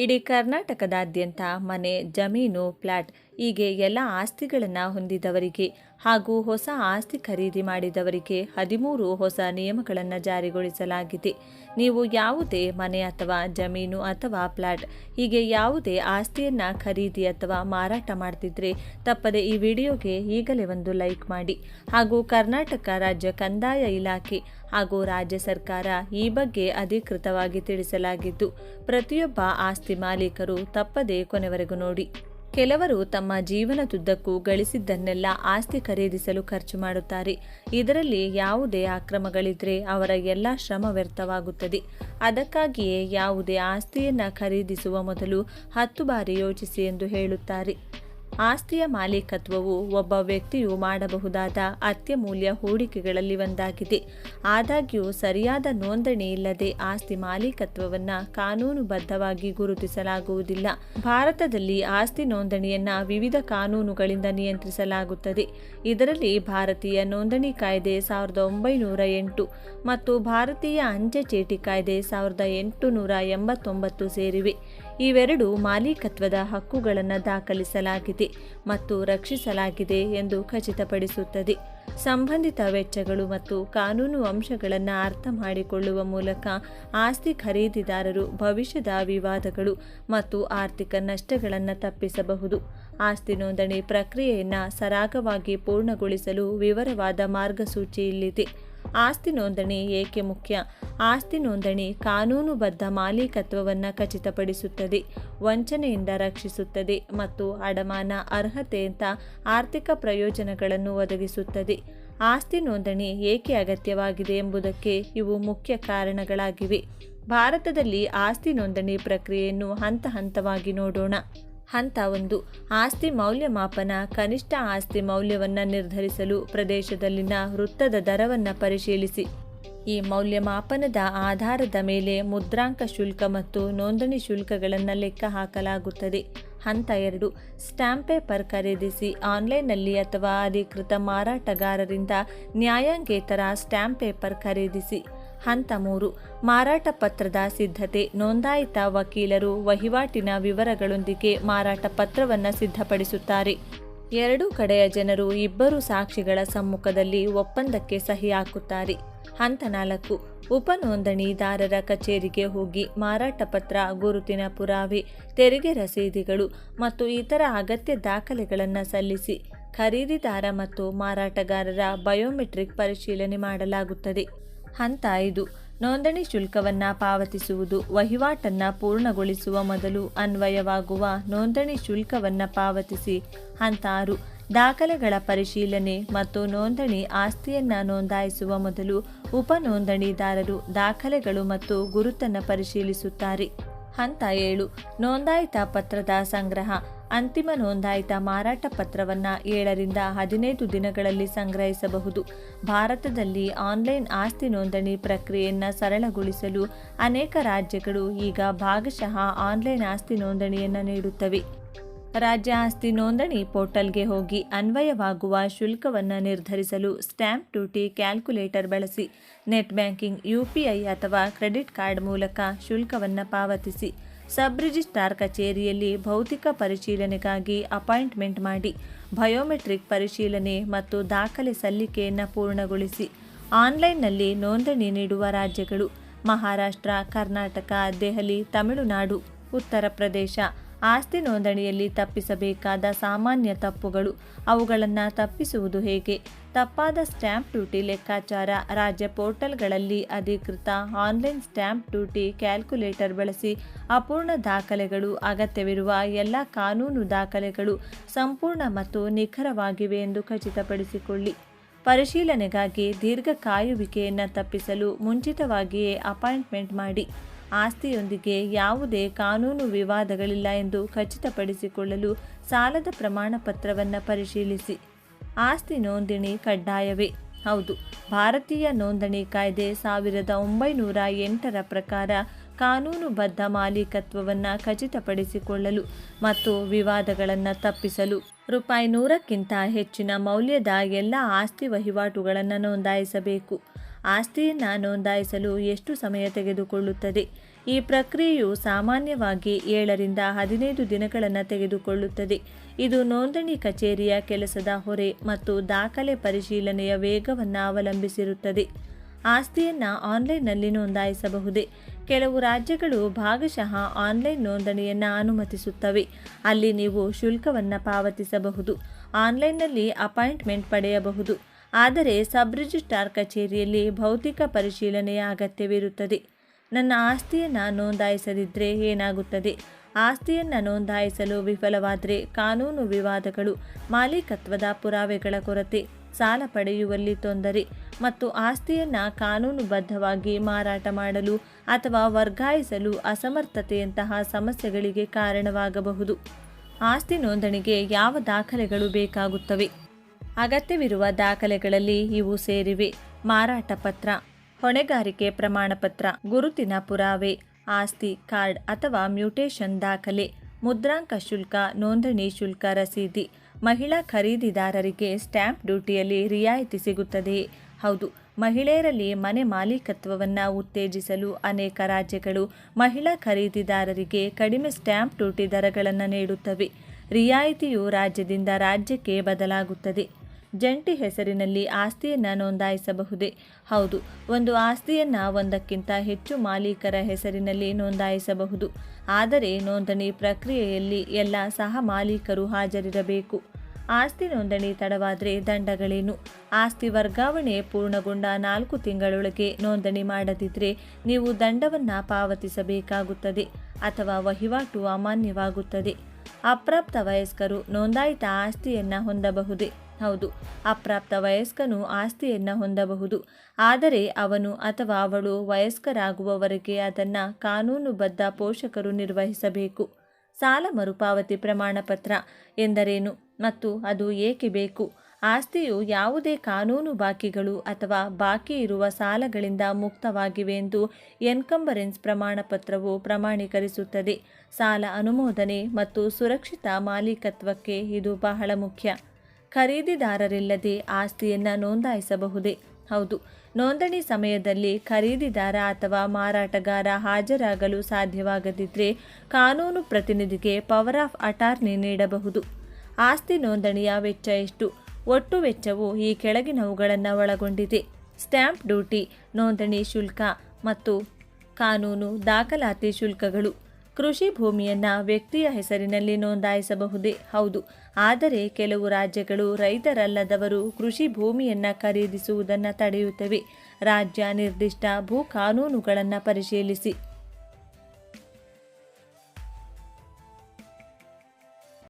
ಇಡೀ ಕರ್ನಾಟಕದಾದ್ಯಂತ ಮನೆ ಜಮೀನು ಫ್ಲ್ಯಾಟ್ ಹೀಗೆ ಎಲ್ಲ ಆಸ್ತಿಗಳನ್ನು ಹೊಂದಿದವರಿಗೆ ಹಾಗೂ ಹೊಸ ಆಸ್ತಿ ಖರೀದಿ ಮಾಡಿದವರಿಗೆ ಹದಿಮೂರು ಹೊಸ ನಿಯಮಗಳನ್ನು ಜಾರಿಗೊಳಿಸಲಾಗಿದೆ. ನೀವು ಯಾವುದೇ ಮನೆ ಅಥವಾ ಜಮೀನು ಅಥವಾ ಫ್ಲ್ಯಾಟ್ ಹೀಗೆ ಯಾವುದೇ ಆಸ್ತಿಯನ್ನು ಖರೀದಿ ಅಥವಾ ಮಾರಾಟ ಮಾಡ್ತಿದ್ರೆ ತಪ್ಪದೆ ಈ ವಿಡಿಯೋಗೆ ಈಗಲೇ ಒಂದು ಲೈಕ್ ಮಾಡಿ. ಹಾಗೂ ಕರ್ನಾಟಕ ರಾಜ್ಯ ಕಂದಾಯ ಇಲಾಖೆ ಹಾಗೂ ರಾಜ್ಯ ಸರ್ಕಾರ ಈ ಬಗ್ಗೆ ಅಧಿಕೃತವಾಗಿ ತಿಳಿಸಲಾಗಿದ್ದು, ಪ್ರತಿಯೊಬ್ಬ ಆಸ್ತಿ ಮಾಲೀಕರು ತಪ್ಪದೇ ಕೊನೆವರೆಗೂ ನೋಡಿ. ಕೆಲವರು ತಮ್ಮ ಜೀವನದುದ್ದಕ್ಕೂ ಗಳಿಸಿದ್ದನ್ನೆಲ್ಲ ಆಸ್ತಿ ಖರೀದಿಸಲು ಖರ್ಚು ಮಾಡುತ್ತಾರೆ. ಇದರಲ್ಲಿ ಯಾವುದೇ ಅಕ್ರಮಗಳಿದ್ರೆ ಅವರ ಎಲ್ಲ ಶ್ರಮ ವ್ಯರ್ಥವಾಗುತ್ತದೆ. ಅದಕ್ಕಾಗಿಯೇ ಯಾವುದೇ ಆಸ್ತಿಯನ್ನು ಖರೀದಿಸುವ ಮೊದಲು ಹತ್ತು ಬಾರಿ ಯೋಚಿಸಿ ಎಂದು ಹೇಳುತ್ತಾರೆ. ಆಸ್ತಿಯ ಮಾಲೀಕತ್ವವು ಒಬ್ಬ ವ್ಯಕ್ತಿಯು ಮಾಡಬಹುದಾದ ಅತ್ಯಮೂಲ್ಯ ಹೂಡಿಕೆಗಳಲ್ಲಿ ಒಂದಾಗಿದೆ. ಆದಾಗ್ಯೂ, ಸರಿಯಾದ ನೋಂದಣಿ ಇಲ್ಲದೆ ಆಸ್ತಿ ಮಾಲೀಕತ್ವವನ್ನು ಕಾನೂನುಬದ್ಧವಾಗಿ ಗುರುತಿಸಲಾಗುವುದಿಲ್ಲ. ಭಾರತದಲ್ಲಿ ಆಸ್ತಿ ನೋಂದಣಿಯನ್ನು ವಿವಿಧ ಕಾನೂನುಗಳಿಂದ ನಿಯಂತ್ರಿಸಲಾಗುತ್ತದೆ. ಇದರಲ್ಲಿ ಭಾರತೀಯ ನೋಂದಣಿ ಕಾಯ್ದೆ ಸಾವಿರದ ಒಂಬೈನೂರ ಎಂಟು ಮತ್ತು ಭಾರತೀಯ ಅಂಚೆ ಚೀಟಿ ಕಾಯ್ದೆ ಸಾವಿರದ ಎಂಟುನೂರ ಎಂಬತ್ತೊಂಬತ್ತು ಸೇರಿವೆ. ಇವೆರಡು ಮಾಲೀಕತ್ವದ ಹಕ್ಕುಗಳನ್ನು ದಾಖಲಿಸಲಾಗಿದೆ ಮತ್ತು ರಕ್ಷಿಸಲಾಗಿದೆ ಎಂದು ಖಚಿತಪಡಿಸುತ್ತದೆ. ಸಂಬಂಧಿತ ವೆಚ್ಚಗಳು ಮತ್ತು ಕಾನೂನು ಅಂಶಗಳನ್ನು ಅರ್ಥ ಮಾಡಿಕೊಳ್ಳುವ ಮೂಲಕ ಆಸ್ತಿ ಖರೀದಿದಾರರು ಭವಿಷ್ಯದ ವಿವಾದಗಳು ಮತ್ತು ಆರ್ಥಿಕ ನಷ್ಟಗಳನ್ನು ತಪ್ಪಿಸಬಹುದು. ಆಸ್ತಿ ನೋಂದಣಿ ಪ್ರಕ್ರಿಯೆಯನ್ನು ಸರಾಗವಾಗಿ ಪೂರ್ಣಗೊಳಿಸಲು ವಿವರವಾದ ಮಾರ್ಗಸೂಚಿ ಇಲ್ಲಿದೆ. ಆಸ್ತಿ ನೋಂದಣಿ ಏಕೆ ಮುಖ್ಯ? ಆಸ್ತಿ ನೋಂದಣಿ ಕಾನೂನುಬದ್ಧ ಮಾಲೀಕತ್ವವನ್ನು ಖಚಿತಪಡಿಸುತ್ತದೆ, ವಂಚನೆಯಿಂದ ರಕ್ಷಿಸುತ್ತದೆ ಮತ್ತು ಅಡಮಾನ ಅರ್ಹತೆಯಂಥ ಆರ್ಥಿಕ ಪ್ರಯೋಜನಗಳನ್ನು ಒದಗಿಸುತ್ತದೆ. ಆಸ್ತಿ ನೋಂದಣಿ ಏಕೆ ಅಗತ್ಯವಾಗಿದೆ ಎಂಬುದಕ್ಕೆ ಇವು ಮುಖ್ಯ ಕಾರಣಗಳಾಗಿವೆ. ಭಾರತದಲ್ಲಿ ಆಸ್ತಿ ನೋಂದಣಿ ಪ್ರಕ್ರಿಯೆಯನ್ನು ಹಂತ ಹಂತವಾಗಿ ನೋಡೋಣ. ಹಂತ ಒಂದು. ಆಸ್ತಿ ಮೌಲ್ಯಮಾಪನ, ಕನಿಷ್ಠ ಆಸ್ತಿ ಮೌಲ್ಯವನ್ನು ನಿರ್ಧರಿಸಲು ಪ್ರದೇಶದಲ್ಲಿನ ವೃತ್ತದ ದರವನ್ನು ಪರಿಶೀಲಿಸಿ. ಈ ಮೌಲ್ಯಮಾಪನದ ಆಧಾರದ ಮೇಲೆ ಮುದ್ರಾಂಕ ಶುಲ್ಕ ಮತ್ತು ನೋಂದಣಿ ಶುಲ್ಕಗಳನ್ನು ಲೆಕ್ಕ ಹಾಕಲಾಗುತ್ತದೆ. ಹಂತ ಎರಡು. ಸ್ಟ್ಯಾಂಪ್ ಪೇಪರ್ ಖರೀದಿಸಿ ಆನ್ಲೈನ್ನಲ್ಲಿ ಅಥವಾ ಅಧಿಕೃತ ಮಾರಾಟಗಾರರಿಂದ ನ್ಯಾಯಾಂಗೇತರ ಸ್ಟ್ಯಾಂಪ್ ಪೇಪರ್ ಖರೀದಿಸಿ. ಹಂತ ಮೂರು. ಮಾರಾಟ ಪತ್ರದ ಸಿದ್ಧತೆ. ನೋಂದಾಯಿತ ವಕೀಲರು ವಹಿವಾಟಿನ ವಿವರಗಳೊಂದಿಗೆ ಮಾರಾಟ ಪತ್ರವನ್ನು ಸಿದ್ಧಪಡಿಸುತ್ತಾರೆ. ಎರಡೂ ಕಡೆಯ ಜನರು ಇಬ್ಬರು ಸಾಕ್ಷಿಗಳ ಸಮ್ಮುಖದಲ್ಲಿ ಒಪ್ಪಂದಕ್ಕೆ ಸಹಿ ಹಾಕುತ್ತಾರೆ. ಹಂತ ನಾಲ್ಕು. ಉಪನೋಂದಣಿದಾರರ ಕಚೇರಿಗೆ ಹೋಗಿ ಮಾರಾಟ ಪತ್ರ, ಗುರುತಿನ ಪುರಾವೆ, ತೆರಿಗೆ ರಸೀದಿಗಳು ಮತ್ತು ಇತರ ಅಗತ್ಯ ದಾಖಲೆಗಳನ್ನು ಸಲ್ಲಿಸಿ ಖರೀದಿದಾರ ಮತ್ತು ಮಾರಾಟಗಾರರ ಬಯೋಮೆಟ್ರಿಕ್ ಪರಿಶೀಲನೆ ಮಾಡಲಾಗುತ್ತದೆ. ಹಂತ ಐದು. ನೋಂದಣಿ ಶುಲ್ಕವನ್ನು ಪಾವತಿಸುವುದು ವಹಿವಾಟನ್ನು ಪೂರ್ಣಗೊಳಿಸುವ ಮೊದಲು ಅನ್ವಯವಾಗುವ ನೋಂದಣಿ ಶುಲ್ಕವನ್ನು ಪಾವತಿಸಿ. ಹಂತ ಆರು. ದಾಖಲೆಗಳ ಪರಿಶೀಲನೆ ಮತ್ತು ನೋಂದಣಿ ಆಸ್ತಿಯನ್ನು ನೋಂದಾಯಿಸುವ ಮೊದಲು ಉಪ ನೋಂದಣಿದಾರರು ದಾಖಲೆಗಳು ಮತ್ತು ಗುರುತನ್ನು ಪರಿಶೀಲಿಸುತ್ತಾರೆ. ಹಂತ ಏಳು ನೋಂದಾಯಿತ ಪತ್ರದ ಸಂಗ್ರಹ. ಅಂತಿಮ ನೋಂದಾಯಿತ ಮಾರಾಟ ಪತ್ರವನ್ನು ಏಳರಿಂದ ಹದಿನೈದು ದಿನಗಳಲ್ಲಿ ಸಂಗ್ರಹಿಸಬಹುದು. ಭಾರತದಲ್ಲಿ ಆನ್ಲೈನ್ ಆಸ್ತಿ ನೋಂದಣಿ ಪ್ರಕ್ರಿಯೆಯನ್ನು ಸರಳಗೊಳಿಸಲು ಅನೇಕ ರಾಜ್ಯಗಳು ಈಗ ಭಾಗಶಃ ಆನ್ಲೈನ್ ಆಸ್ತಿ ನೋಂದಣಿಯನ್ನು ನೀಡುತ್ತವೆ. ರಾಜ್ಯ ಆಸ್ತಿ ನೋಂದಣಿ ಪೋರ್ಟಲ್ಗೆ ಹೋಗಿ ಅನ್ವಯವಾಗುವ ಶುಲ್ಕವನ್ನು ನಿರ್ಧರಿಸಲು ಸ್ಟ್ಯಾಂಪ್ ಡ್ಯೂಟಿ ಕ್ಯಾಲ್ಕುಲೇಟರ್ ಬಳಸಿ ನೆಟ್ ಬ್ಯಾಂಕಿಂಗ್, ಯುಪಿಐ ಅಥವಾ ಕ್ರೆಡಿಟ್ ಕಾರ್ಡ್ ಮೂಲಕ ಶುಲ್ಕವನ್ನು ಪಾವತಿಸಿ ಸಬ್ ರಿಜಿಸ್ಟ್ರಾರ್ ಕಚೇರಿಯಲ್ಲಿ ಭೌತಿಕ ಪರಿಶೀಲನೆಗಾಗಿ ಅಪಾಯಿಂಟ್ಮೆಂಟ್ ಮಾಡಿ ಬಯೋಮೆಟ್ರಿಕ್ ಪರಿಶೀಲನೆ ಮತ್ತು ದಾಖಲೆ ಸಲ್ಲಿಕೆಯನ್ನು ಪೂರ್ಣಗೊಳಿಸಿ ಆನ್ಲೈನ್ನಲ್ಲಿ ನೋಂದಣಿ ನೀಡುವ ರಾಜ್ಯಗಳು ಮಹಾರಾಷ್ಟ್ರ, ಕರ್ನಾಟಕ, ದೆಹಲಿ, ತಮಿಳುನಾಡು, ಉತ್ತರ ಪ್ರದೇಶ ಆಸ್ತಿ ನೋಂದಣಿಯಲ್ಲಿ ತಪ್ಪಿಸಬೇಕಾದ ಸಾಮಾನ್ಯ ತಪ್ಪುಗಳು, ಅವುಗಳನ್ನು ತಪ್ಪಿಸುವುದು ಹೇಗೆ? ತಪ್ಪಾದ ಸ್ಟ್ಯಾಂಪ್ ಡ್ಯೂಟಿ ಲೆಕ್ಕಾಚಾರ, ರಾಜ್ಯ ಪೋರ್ಟಲ್ಗಳಲ್ಲಿ ಅಧಿಕೃತ ಆನ್ಲೈನ್ ಸ್ಟ್ಯಾಂಪ್ ಡ್ಯೂಟಿ ಕ್ಯಾಲ್ಕುಲೇಟರ್ ಬಳಸಿ ಅಪೂರ್ಣ ದಾಖಲೆಗಳು, ಅಗತ್ಯವಿರುವ ಎಲ್ಲ ಕಾನೂನು ದಾಖಲೆಗಳು ಸಂಪೂರ್ಣ ಮತ್ತು ನಿಖರವಾಗಿವೆ ಎಂದು ಖಚಿತಪಡಿಸಿಕೊಳ್ಳಿ. ಪರಿಶೀಲನೆಗಾಗಿ ದೀರ್ಘ ಕಾಯುವಿಕೆಯನ್ನು ತಪ್ಪಿಸಲು ಮುಂಚಿತವಾಗಿಯೇ ಅಪಾಯಿಂಟ್ಮೆಂಟ್ ಮಾಡಿ. ಆಸ್ತಿಯೊಂದಿಗೆ ಯಾವುದೇ ಕಾನೂನು ವಿವಾದಗಳಿಲ್ಲ ಎಂದು ಖಚಿತಪಡಿಸಿಕೊಳ್ಳಲು ಸಾಲದ ಪ್ರಮಾಣ ಪತ್ರವನ್ನು ಪರಿಶೀಲಿಸಿ. ಆಸ್ತಿ ನೋಂದಣಿ ಕಡ್ಡಾಯವೇ? ಹೌದು. ಭಾರತೀಯ ನೋಂದಣಿ ಕಾಯ್ದೆ ಸಾವಿರದ ಒಂಬೈನೂರ ಎಂಟರ ಪ್ರಕಾರ ಕಾನೂನುಬದ್ಧ ಮಾಲೀಕತ್ವವನ್ನು ಖಚಿತಪಡಿಸಿಕೊಳ್ಳಲು ಮತ್ತು ವಿವಾದಗಳನ್ನು ತಪ್ಪಿಸಲು ರೂಪಾಯಿ ನೂರಕ್ಕಿಂತ ಹೆಚ್ಚಿನ ಮೌಲ್ಯದ ಎಲ್ಲ ಆಸ್ತಿ ವಹಿವಾಟುಗಳನ್ನು ನೋಂದಾಯಿಸಬೇಕು. ಆಸ್ತಿಯನ್ನು ನೋಂದಾಯಿಸಲು ಎಷ್ಟು ಸಮಯ ತೆಗೆದುಕೊಳ್ಳುತ್ತದೆ? ಈ ಪ್ರಕ್ರಿಯೆಯು ಸಾಮಾನ್ಯವಾಗಿ ಏಳರಿಂದ ಹದಿನೈದು ದಿನಗಳನ್ನು ತೆಗೆದುಕೊಳ್ಳುತ್ತದೆ. ಇದು ನೋಂದಣಿ ಕಚೇರಿಯ ಕೆಲಸದ ಹೊರೆ ಮತ್ತು ದಾಖಲೆ ಪರಿಶೀಲನೆಯ ವೇಗವನ್ನು ಅವಲಂಬಿಸಿರುತ್ತದೆ. ಆಸ್ತಿಯನ್ನು ಆನ್ಲೈನ್ನಲ್ಲಿ ನೋಂದಾಯಿಸಬಹುದೇ? ಕೆಲವು ರಾಜ್ಯಗಳು ಭಾಗಶಃ ಆನ್ಲೈನ್ ನೋಂದಣಿಯನ್ನು ಅನುಮತಿಸುತ್ತವೆ. ಅಲ್ಲಿ ನೀವು ಶುಲ್ಕವನ್ನು ಪಾವತಿಸಬಹುದು. ಆನ್ಲೈನ್ನಲ್ಲಿ ಅಪಾಯಿಂಟ್ಮೆಂಟ್ ಪಡೆಯಬಹುದು. ಆದರೆ ಸಬ್ ರಿಜಿಸ್ಟ್ರಾರ್ ಕಚೇರಿಯಲ್ಲಿ ಭೌತಿಕ ಪರಿಶೀಲನೆಯ ಅಗತ್ಯವಿರುತ್ತದೆ. ನನ್ನ ಆಸ್ತಿಯನ್ನು ನೋಂದಾಯಿಸದಿದ್ದರೆ ಏನಾಗುತ್ತದೆ? ಆಸ್ತಿಯನ್ನು ನೋಂದಾಯಿಸಲು ವಿಫಲವಾದರೆ ಕಾನೂನು ವಿವಾದಗಳು, ಮಾಲೀಕತ್ವದ ಪುರಾವೆಗಳ ಕೊರತೆ, ಸಾಲ ಪಡೆಯುವಲ್ಲಿ ತೊಂದರೆ ಮತ್ತು ಆಸ್ತಿಯನ್ನು ಕಾನೂನುಬದ್ಧವಾಗಿ ಮಾರಾಟ ಮಾಡಲು ಅಥವಾ ವರ್ಗಾಯಿಸಲು ಅಸಮರ್ಥತೆಯಂತಹ ಸಮಸ್ಯೆಗಳಿಗೆ ಕಾರಣವಾಗಬಹುದು. ಆಸ್ತಿ ನೋಂದಣಿಗೆ ಯಾವ ದಾಖಲೆಗಳು ಬೇಕಾಗುತ್ತವೆ? ಅಗತ್ಯವಿರುವ ದಾಖಲೆಗಳಲ್ಲಿ ಇವು ಸೇರಿವೆ. ಮಾರಾಟ ಪತ್ರ, ಹೊಣೆಗಾರಿಕೆ ಪ್ರಮಾಣಪತ್ರ, ಗುರುತಿನ ಪುರಾವೆ, ಆಸ್ತಿ ಕಾರ್ಡ್ ಅಥವಾ ಮ್ಯೂಟೇಷನ್ ದಾಖಲೆ, ಮುದ್ರಾಂಕ ಶುಲ್ಕ, ನೋಂದಣಿ ಶುಲ್ಕ ರಸೀದಿ, ಮಹಿಳಾ ಖರೀದಿದಾರರಿಗೆ ಸ್ಟ್ಯಾಂಪ್ ಡ್ಯೂಟಿಯಲ್ಲಿ ರಿಯಾಯಿತಿ ಸಿಗುತ್ತದೆ. ಹೌದು, ಮಹಿಳೆಯರಲ್ಲಿ ಮನೆ ಮಾಲೀಕತ್ವವನ್ನು ಉತ್ತೇಜಿಸಲು ಅನೇಕ ರಾಜ್ಯಗಳು ಮಹಿಳಾ ಖರೀದಿದಾರರಿಗೆ ಕಡಿಮೆ ಸ್ಟ್ಯಾಂಪ್ ಡ್ಯೂಟಿ ದರಗಳನ್ನು ನೀಡುತ್ತವೆ. ರಿಯಾಯಿತಿಯು ರಾಜ್ಯದಿಂದ ರಾಜ್ಯಕ್ಕೆ ಬದಲಾಗುತ್ತದೆ. ಜಂಟಿ ಹೆಸರಿನಲ್ಲಿ ಆಸ್ತಿಯನ್ನು ನೋಂದಾಯಿಸಬಹುದೇ? ಹೌದು, ಒಂದು ಆಸ್ತಿಯನ್ನು ಒಂದಕ್ಕಿಂತ ಹೆಚ್ಚು ಮಾಲೀಕರ ಹೆಸರಿನಲ್ಲಿ ನೋಂದಾಯಿಸಬಹುದು. ಆದರೆ ನೋಂದಣಿ ಪ್ರಕ್ರಿಯೆಯಲ್ಲಿ ಎಲ್ಲ ಸಹ ಮಾಲೀಕರು ಹಾಜರಿರಬೇಕು. ಆಸ್ತಿ ನೋಂದಣಿ ತಡವಾದರೆ ದಂಡಗಳೇನು? ಆಸ್ತಿ ವರ್ಗಾವಣೆ ಪೂರ್ಣಗೊಂಡ ನಾಲ್ಕು ತಿಂಗಳೊಳಗೆ ನೋಂದಣಿ ಮಾಡದಿದ್ದರೆ ನೀವು ದಂಡವನ್ನು ಪಾವತಿಸಬೇಕಾಗುತ್ತದೆ ಅಥವಾ ವಹಿವಾಟು ಅಮಾನ್ಯವಾಗುತ್ತದೆ. ಅಪ್ರಾಪ್ತ ವಯಸ್ಕರು ನೋಂದಾಯಿತ ಆಸ್ತಿಯನ್ನು ಹೊಂದಬಹುದೇ? ಹೌದು, ಅಪ್ರಾಪ್ತ ವಯಸ್ಕನು ಆಸ್ತಿಯನ್ನು ಹೊಂದಬಹುದು. ಆದರೆ ಅವನು ಅಥವಾ ಅವಳು ವಯಸ್ಕರಾಗುವವರೆಗೆ ಅದನ್ನು ಕಾನೂನುಬದ್ಧ ಪೋಷಕರು ನಿರ್ವಹಿಸಬೇಕು. ಸಾಲ ಮರುಪಾವತಿ ಪ್ರಮಾಣಪತ್ರ ಎಂದರೇನು? ಮತ್ತು ಅದು ಏಕೆ ಬೇಕು? ಆಸ್ತಿಯು ಯಾವುದೇ ಕಾನೂನು ಬಾಕಿಗಳು ಅಥವಾ ಬಾಕಿ ಇರುವ ಸಾಲಗಳಿಂದ ಮುಕ್ತವಾಗಿವೆ ಎಂದು ಎನ್ಕಂಬರೆನ್ಸ್ ಪ್ರಮಾಣಪತ್ರವು ಪ್ರಮಾಣೀಕರಿಸುತ್ತದೆ. ಸಾಲ ಅನುಮೋದನೆ ಮತ್ತು ಸುರಕ್ಷಿತ ಮಾಲೀಕತ್ವಕ್ಕೆ ಇದು ಬಹಳ ಮುಖ್ಯ. ಖರೀದಿದಾರರಿಲ್ಲದೆ ಆಸ್ತಿಯನ್ನು ನೋಂದಾಯಿಸಬಹುದೇ? ಹೌದು. ನೋಂದಣಿ ಸಮಯದಲ್ಲಿ ಖರೀದಿದಾರ ಅಥವಾ ಮಾರಾಟಗಾರ ಹಾಜರಾಗಲು ಸಾಧ್ಯವಾಗದಿದ್ದರೆ ಕಾನೂನು ಪ್ರತಿನಿಧಿಗೆ ಪವರ್ ಆಫ್ ಅಟಾರ್ನಿ ನೀಡಬಹುದು. ಆಸ್ತಿ ನೋಂದಣಿಯ ವೆಚ್ಚ ಎಷ್ಟು? ಒಟ್ಟು ವೆಚ್ಚವು ಈ ಕೆಳಗಿನವುಗಳನ್ನು ಒಳಗೊಂಡಿದೆ. ಸ್ಟ್ಯಾಂಪ್ ಡ್ಯೂಟಿ, ನೋಂದಣಿ ಶುಲ್ಕ ಮತ್ತು ಕಾನೂನು ದಾಖಲಾತಿ ಶುಲ್ಕಗಳು. ಕೃಷಿ ಭೂಮಿಯನ್ನು ವ್ಯಕ್ತಿಯ ಹೆಸರಿನಲ್ಲಿ ನೋಂದಾಯಿಸಬಹುದೇ? ಹೌದು. ಆದರೆ ಕೆಲವು ರಾಜ್ಯಗಳು ರೈತರಲ್ಲದವರು ಕೃಷಿ ಭೂಮಿಯನ್ನು ಖರೀದಿಸುವುದನ್ನು ತಡೆಯುತ್ತವೆ. ರಾಜ್ಯ ನಿರ್ದಿಷ್ಟ ಭೂ ಕಾನೂನುಗಳನ್ನು ಪರಿಶೀಲಿಸಿ.